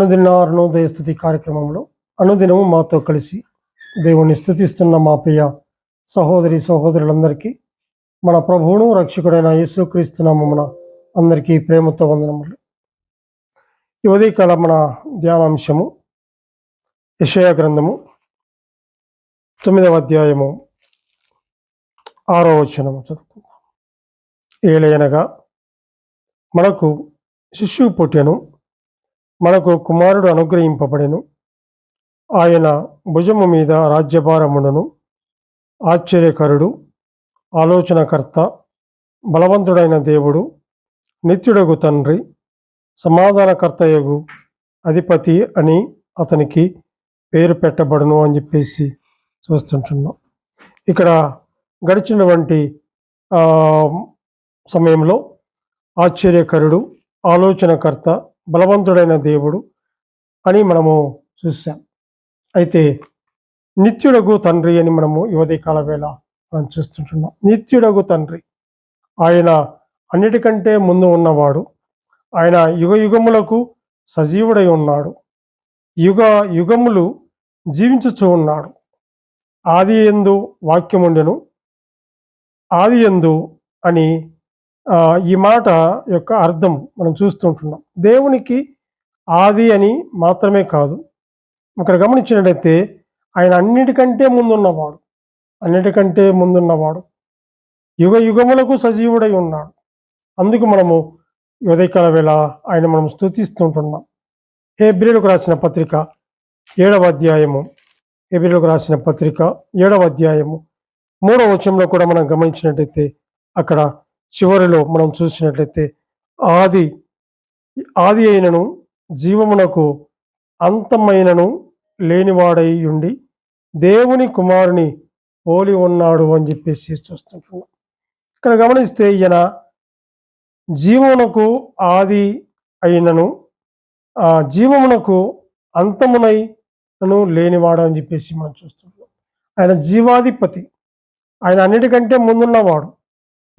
అనుదిన అరుణోదయ స్థుతి కార్యక్రమంలో అనుదినము మాతో కలిసి దేవుణ్ణి స్థుతిస్తున్న మా ప్రియ సహోదరి సహోదరులందరికీ మన ప్రభువును రక్షకుడైన యేసుక్రీస్తు నామమున అందరికీ ప్రేమతో వందనములు. ఈ ఉదయకాల మన ధ్యానాంశము యెషయా గ్రంథము తొమ్మిదవ అధ్యాయము ఆరో వచనము చదువుకుందాం. ఏలయనగా మనకు శిశువు పుట్టెను మనకు కుమారుడు అనుగ్రహింపబడెను. ఆయన భుజము మీద రాజ్యభారమును ఆశ్చర్యకరుడు ఆలోచనకర్త బలవంతుడైన దేవుడు నిత్యుడగు తండ్రి సమాధానకర్తయగు అధిపతి అని అతనికి పేరు పెట్టబడును అని చెప్పేసి చూస్తుంటున్నాం. ఇక్కడ గడిచినటువంటి సమయంలో ఆశ్చర్యకరుడు ఆలోచనకర్త బలవంతుడైన దేవుడు అని మనము చూసాం అయితే నిత్యుడగు తండ్రి అని మనము యువతి కాల వేళ మనం చూస్తుంటున్నాం. నిత్యుడగు తండ్రి ఆయన అన్నిటికంటే ముందు ఉన్నవాడు. ఆయన యుగ యుగములకు సజీవుడై ఉన్నాడు. యుగ యుగములు జీవించుచూ ఉన్నాడు. ఆది ఎందు వాక్యముండెను. ఆది ఎందు అని ఈ మాట యొక్క అర్థం మనం చూస్తుంటున్నాం. దేవునికి ఆది అని మాత్రమే కాదు. ఇక్కడ గమనించినట్లయితే ఆయన అన్నిటికంటే ముందున్నవాడు. అన్నిటికంటే ముందున్నవాడు. యుగ యుగములకు సజీవుడై ఉన్నాడు. అందుకు మనము ఈ ఉదయకాల వేళ ఆయన మనం స్తుతిస్తుంటున్నాం. హేబ్రిలకు రాసిన పత్రిక ఏడవ అధ్యాయము. హేబ్రిలకు రాసిన పత్రిక ఏడవ అధ్యాయము. మూడవ వచనంలో కూడా మనం గమనించినట్టయితే అక్కడ చివరిలో మనం చూసినట్లయితే ఆది ఆది అయినను జీవమునకు అంతమైనను లేనివాడై ఉండి దేవుని కుమారుని పోలి ఉన్నాడు అని చెప్పేసి చూస్తుంటున్నాం. ఇక్కడ గమనిస్తే ఈయన జీవమునకు ఆది అయినను ఆ జీవమునకు అంతమునైనను లేనివాడు అని చెప్పేసి మనం చూస్తున్నాం ఆయన జీవాధిపతి. ఆయన అన్నిటికంటే ముందున్నవాడు.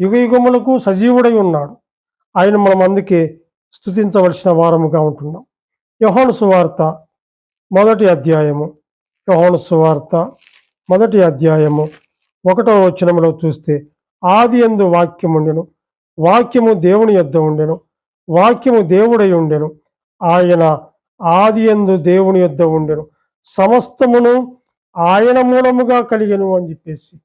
యుగ యుగములకు సజీవుడై ఉన్నాడు. ఆయన మనం అందుకే స్తుతించవలసిన వారముగా ఉంటున్నాం. యహోను సువార్త మొదటి అధ్యాయము. యహోను సువార్త మొదటి అధ్యాయము. ఒకటో వచనంలో చూస్తే ఆది ఎందు వాక్యం ఉండెను వాక్యము దేవుని యొద్ద ఉండెను వాక్యము దేవుడై ఉండెను ఆయన ఆది ఎందు దేవుని యొద్ద ఉండెను సమస్తమును ఆయన మూలముగా కలిగెను అని చెప్పేసి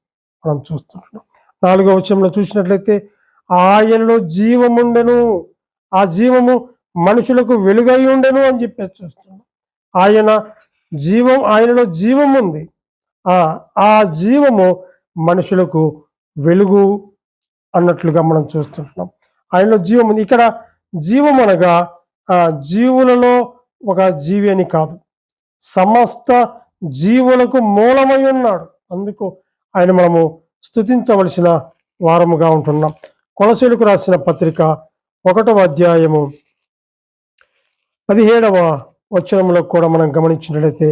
మనం చూస్తున్నాం. నాలుగో వచనంలో చూసినట్లయితే ఆయనలో జీవముండెను ఆ జీవము మనుషులకు వెలుగై ఉండెను అని చెప్పేసి చూస్తున్నాం ఆయన జీవం ఆయనలో జీవం ఉంది ఆ జీవము మనుషులకు వెలుగు అన్నట్లుగా మనం చూస్తుంటున్నాం. ఆయనలో జీవం ఉంది ఇక్కడ జీవం అనగా జీవులలో ఒక జీవి అని కాదు. సమస్త జీవులకు మూలమై ఉన్నాడు. అందుకు ఆయన మనము స్తుతించవలసిన వారముగా ఉంటున్నాం. కొలసీలకు రాసిన పత్రిక ఒకటవ అధ్యాయము పదిహేడవ వచనంలో కూడా మనం గమనించినట్లయితే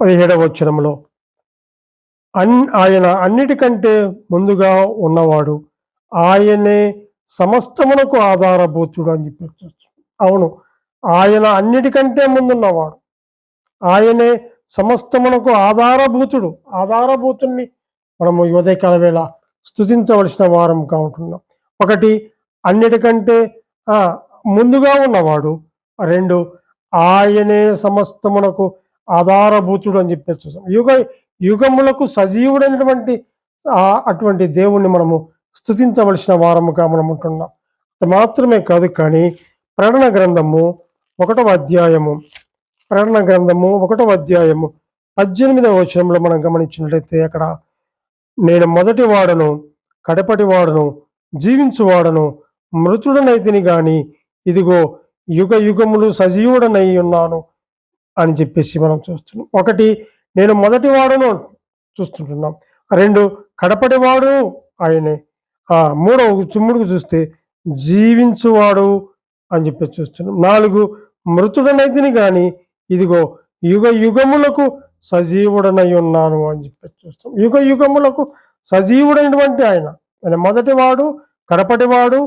పదిహేడవ వచనంలో అన్ ఆయన అన్నిటికంటే ముందుగా ఉన్నవాడు ఆయనే సమస్తమునకు ఆధారభూతుడు అని చెప్పి అవును ఆయన అన్నిటికంటే ముందున్నవాడు. ఆయనే సమస్తమునకు ఆధారభూతుడు. ఆధారభూతుణ్ణి మనము ఈ ఉదయకాల వేళ స్తుతించవలసిన వారంగా ఉంటున్నాం. ఒకటి అన్నిటికంటే ముందుగా ఉన్నవాడు. రెండు ఆయనే సమస్తమునకు ఆధారభూతుడు అని చెప్పి చూసాం. యుగ యుగములకు సజీవుడైనటువంటి అటువంటి దేవుణ్ణి మనము స్తుతించవలసిన వారముగా మనం ఉంటున్నాం. అది మాత్రమే కాదు కానీ ప్రకటన గ్రంథము ఒకటవ అధ్యాయము ప్రకటన గ్రంథము ఒకటో అధ్యాయము పద్దెనిమిదవ వచనంలో మనం గమనించినట్లయితే అక్కడ నేను మొదటి వాడను కడపటి వాడను జీవించువాడను మృతుడనైతిని గాని ఇదిగో యుగ యుగములు సజీవుడనై ఉన్నాను అని చెప్పేసి మనం చూస్తున్నాం. ఒకటి నేను మొదటి వాడును చూస్తుంటున్నాం. రెండు కడపటి వాడు ఆయనే. ఆ మూడవ చుమ్ముడుకు చూస్తే జీవించువాడు అని చెప్పి చూస్తున్నాం. నాలుగు మృతుడనైతిని కానీ ఇదిగో యుగ యుగములకు సజీవుడనై ఉన్నాను అని చెప్పి చూస్తాం. యుగ యుగములకు సజీవుడైనటువంటి ఆయన. ఆయన మొదటివాడు కడపటివాడు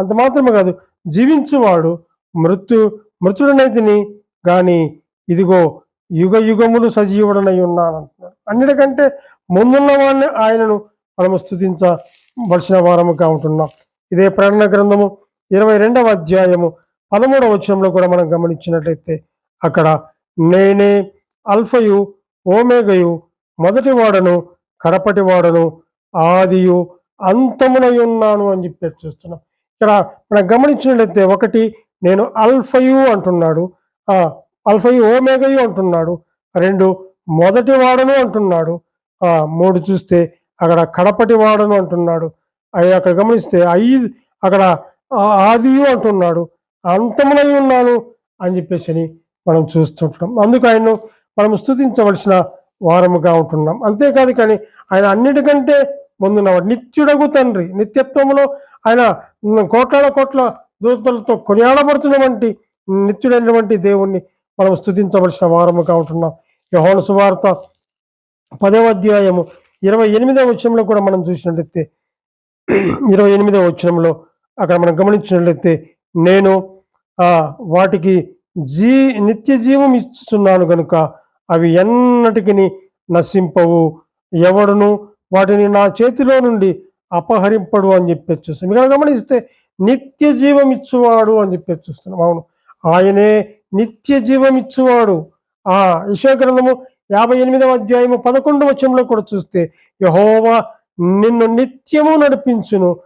అంత మాత్రమే కాదు జీవించువాడు. మృత్యు మృతుడనైతిని కానీ ఇదిగో యుగ యుగములు సజీవుడనై ఉన్నాను అంటున్నాడు. అన్నిటికంటే ముందున్న వాడిని ఆయనను మనము స్థుతించవలసిన వారముగా ఉంటున్నాం. ఇదే ప్రకటన గ్రంథము ఇరవై రెండవ అధ్యాయము పదమూడవ వచనంలో కూడా మనం గమనించినట్లయితే అక్కడ నేనే అల్ఫయు ఓమేగయు మొదటి వాడను కడపటి వాడను ఆదియు అంతమునై ఉన్నాను అని చెప్పి చూస్తున్నాం. ఇక్కడ మనం గమనించినట్లయితే ఒకటి నేను అల్ఫయు అంటున్నాడు అల్ఫయు ఓమేగయు అంటున్నాడు రెండు మొదటి వాడను అంటున్నాడు మూడు చూస్తే అక్కడ కడపటి వాడను అంటున్నాడు అవి అక్కడ గమనిస్తే ఐదు అక్కడ ఆదియు అంటున్నాడు అంతమునై ఉన్నాను అని చెప్పేసి అని మనం చూస్తుంటున్నాం అందుకు ఆయన్ను మనం స్థుతించవలసిన వారముగా ఉంటున్నాం. అంతేకాదు కానీ ఆయన అన్నిటికంటే ముందున్నవాడు. నిత్యుడగు తండ్రి. నిత్యత్వంలో ఆయన కోట్లాడ కోట్ల దూతలతో కొనియాడబడుతున్నటువంటి నిత్యుడైనటువంటి దేవుణ్ణి మనం స్థుతించవలసిన వారముగా ఉంటున్నాం. యహోన సువార్త పదవ అధ్యాయము ఇరవై ఎనిమిదవ వచనంలో కూడా మనం చూసినట్లయితే ఇరవై ఎనిమిదవ వచనంలో అక్కడ మనం గమనించినట్లయితే నేను వాటికి జీ నిత్య జీవం ఇచ్చుచున్నాను కనుక అవి ఎన్నటికి నశింపవు. ఎవడును? వాటిని నా చేతిలో నుండి అపహరింపడు అని చెప్పి చూస్తాం. ఇక్కడ గమనిస్తే నిత్య జీవం ఇచ్చువాడు అని చెప్పి చూస్తున్నాం. అవును. ఆయనే నిత్య జీవం ఇచ్చువాడు. ఆ యశోగ్రంథము యాభై ఎనిమిదవ అధ్యాయము పదకొండు వచనంలో కూడా చూస్తే యహోవా నిన్ను నిత్యము నడిపించును.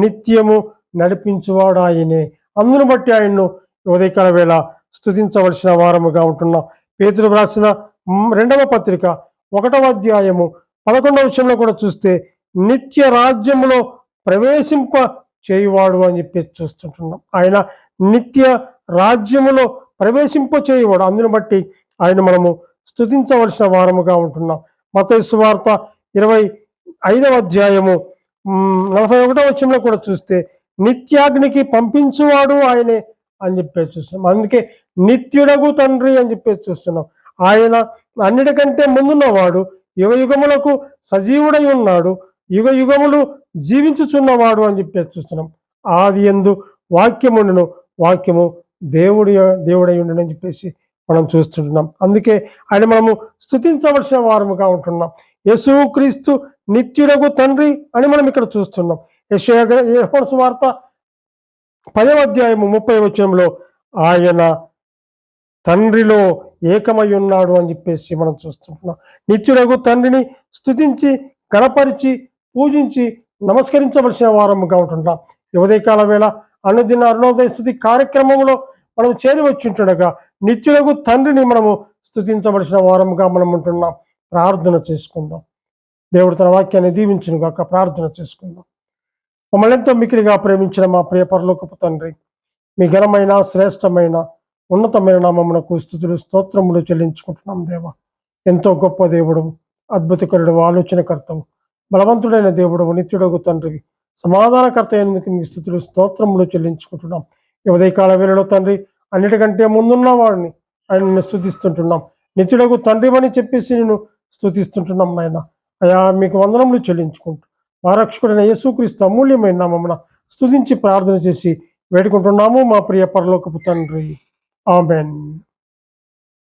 నిత్యము నడిపించువాడు ఆయనే. అందును బట్టి ఆయన్ను ఉదయకాల వేళ స్థుతించవలసిన వారముగా ఉంటున్నాం. పేతులు రాసిన రెండవ పత్రిక ఒకటవ అధ్యాయము పదకొండవ విషయంలో కూడా చూస్తే నిత్య రాజ్యములో ప్రవేశింప చేయువాడు అని చెప్పి చూస్తుంటున్నాం. ఆయన నిత్య రాజ్యములో ప్రవేశింప చేయువాడు. అందును బట్టి ఆయన మనము స్థుతించవలసిన వారముగా ఉంటున్నాం. మత సువార్త ఇరవై ఐదవ అధ్యాయము నలభై ఒకటవ వచ్చంలో కూడా చూస్తే నిత్యాగ్నికి పంపించువాడు ఆయనే అని చెప్పేసి చూస్తున్నాం. అందుకే నిత్యుడగు తండ్రి అని చెప్పేసి చూస్తున్నాం. ఆయన అన్నిటికంటే ముందున్నవాడు యుగ యుగములకు సజీవుడై ఉన్నాడు యుగ యుగములు జీవించుచున్నవాడు అని చెప్పేసి చూస్తున్నాం. ఆది ఎందు వాక్యముండును వాక్యము దేవుడి దేవుడై ఉండును అని చెప్పేసి మనం చూస్తుంటున్నాం. అందుకే ఆయన మనము స్థుతించవలసిన వారముగా ఉంటున్నాం. యేసుక్రీస్తు నిత్యుడగు తండ్రి అని మనం ఇక్కడ చూస్తున్నాం. యశోస్ వార్త పదవ అధ్యాయము ముప్పై వచనంలో ఆయన తండ్రిలో ఏకమై ఉన్నాడు అని చెప్పేసి మనం చూస్తుంటున్నాం. నిత్యుడగు తండ్రిని స్థుతించి గణపరిచి పూజించి నమస్కరించవలసిన వారముగా ఉంటున్నాం. ఈ ఉదయకాల వేళ అనుదిన అరుణోదయ స్థుతి కార్యక్రమంలో మనం చేరవచ్చుంటుండగా నిత్యులకు తండ్రిని మనము స్థుతించవలసిన వారముగా మనం ఉంటున్నాం. ప్రార్థన చేసుకుందాం. దేవుడు తన వాక్యాన్ని దీవించును గాక ప్రార్థన చేసుకుందాం. మమ్మల్ని ఎంతో ప్రేమించిన మా ప్రియ పరలోకపు తండ్రి మీ ఘనమైన శ్రేష్టమైన ఉన్నతమైన నామమునకు స్థుతులు స్తోత్రములు చెల్లించుకుంటున్నాం దేవ. ఎంతో గొప్ప దేవుడు అద్భుతకరుడు ఆలోచనకర్తవు బలవంతుడైన దేవుడు నిత్యుడగు తండ్రివి సమాధానకర్త అయినందుకు మీ స్థుతులు స్తోత్రములు చెల్లించుకుంటున్నాం. ఈ ఉదయకాల వేళలో తండ్రి అన్నిటికంటే ముందున్న వాడిని ఆయన నిన్ను స్థుతిస్తుంటున్నాం. నిత్యుడకు తండ్రివని చెప్పేసి నేను స్థుతిస్తుంటున్నాం నాయన. అయా మీకు వందనములు చెల్లించుకుంటున్నాం మా రక్షకుడైన యేసుక్రీస్తు అమూల్యమైన నామమున స్తుతించి ప్రార్థన చేసి వేడుకుంటున్నాము మా ప్రియ పరలోకపు తండ్రి. ఆమెన్.